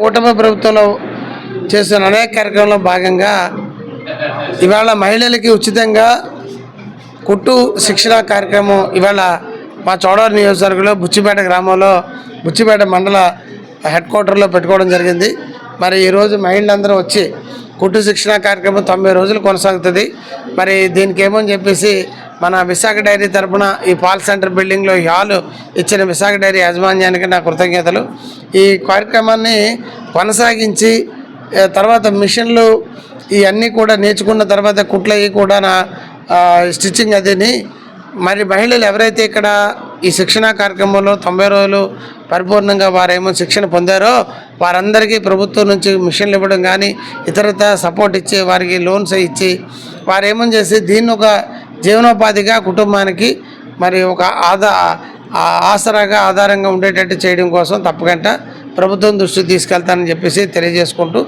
కూటమి ప్రభుత్వంలో చేస్తున్న అనేక కార్యక్రమంలో భాగంగా ఇవాళ మహిళలకి ఉచితంగా కుట్టు శిక్షణ కార్యక్రమం ఇవాళ మా చోడవరం నియోజకవర్గంలో బుచ్చిపేట గ్రామంలో బుచ్చిపేట మండల హెడ్ క్వార్టర్లో పెట్టుకోవడం జరిగింది. మరి ఈరోజు మహిళలందరూ వచ్చి కుట్టు శిక్షణ కార్యక్రమం తొంభై రోజులు కొనసాగుతుంది. మరి దీనికి ఏమని చెప్పేసి మన విశాఖ డైరీ తరపున ఈ పాల్ సెంటర్ బిల్డింగ్లో ఈ హాల్ ఇచ్చిన విశాఖ డైరీ యాజమాన్యానికి నా కృతజ్ఞతలు. ఈ కార్యక్రమాన్ని కొనసాగించి తర్వాత మిషన్లు ఇవన్నీ కూడా నేర్చుకున్న తర్వాత కుట్లవి కూడా నా స్టిచ్చింగ్ అదిని మరి మహిళలు ఎవరైతే ఇక్కడ ఈ శిక్షణ కార్యక్రమంలో తొంభై రోజులు పరిపూర్ణంగా వారేమో శిక్షణ పొందారో వారందరికీ ప్రభుత్వం నుంచి మిషన్లు ఇవ్వడం కానీ ఇతరత సపోర్ట్ ఇచ్చి వారికి లోన్స్ ఇచ్చి వారేమని చేసి దీన్ని ఒక జీవనోపాధిగా కుటుంబానికి మరి ఒక ఆదా ఆసరాగా ఆధారంగా ఉండేటట్టు చేయడం కోసం తప్పకుండా ప్రభుత్వం దృష్టికి తీసుకెళ్తానని చెప్పేసి తెలియజేసుకుంటూ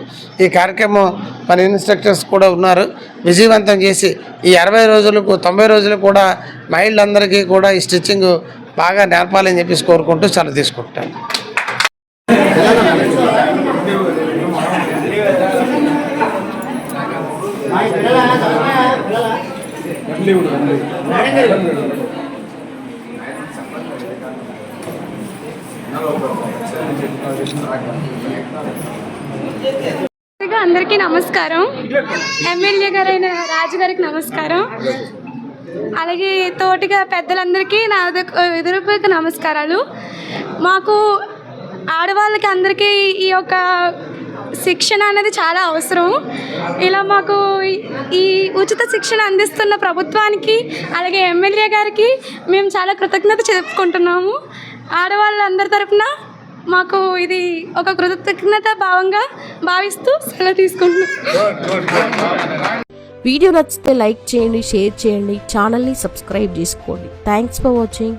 ఈ కార్యక్రమం మన ఇన్స్ట్రక్టర్స్ కూడా ఉన్నారు. విజయవంతం చేసి ఈ అరవై రోజులకు తొంభై రోజులు కూడా మహిళలందరికీ కూడా ఈ స్టిచ్చింగ్ బాగా నేర్పాలని చెప్పేసి కోరుకుంటూ సెలవు తీసుకుంటాను. అందరికీ నమస్కారం. ఎమ్మెల్యే గారైన రాజు గారికి నమస్కారం. అలాగే తోటిగా పెద్దలందరికీ నా ఎదురుపైకి నమస్కారాలు. మాకు ఆడవాళ్ళకి అందరికీ ఈ యొక్క శిక్షణ అనేది చాలా అవసరం. ఇలా మాకు ఈ- ఉచిత శిక్షణ అందిస్తున్న ప్రభుత్వానికి అలాగే ఎమ్మెల్యే గారికి మేము చాలా కృతజ్ఞత చెప్పుకుంటున్నాము. ఆడవాళ్ళందరి తరఫున మాకు ఇది ఒక కృతజ్ఞత భావంగా భావిస్తూ సెలవు తీసుకుంటున్నాం. వీడియో నచ్చితే లైక్ చేయండి షేర్ చేయండి ఛానల్ని సబ్స్క్రైబ్ చేసుకోండి. Thanks for watching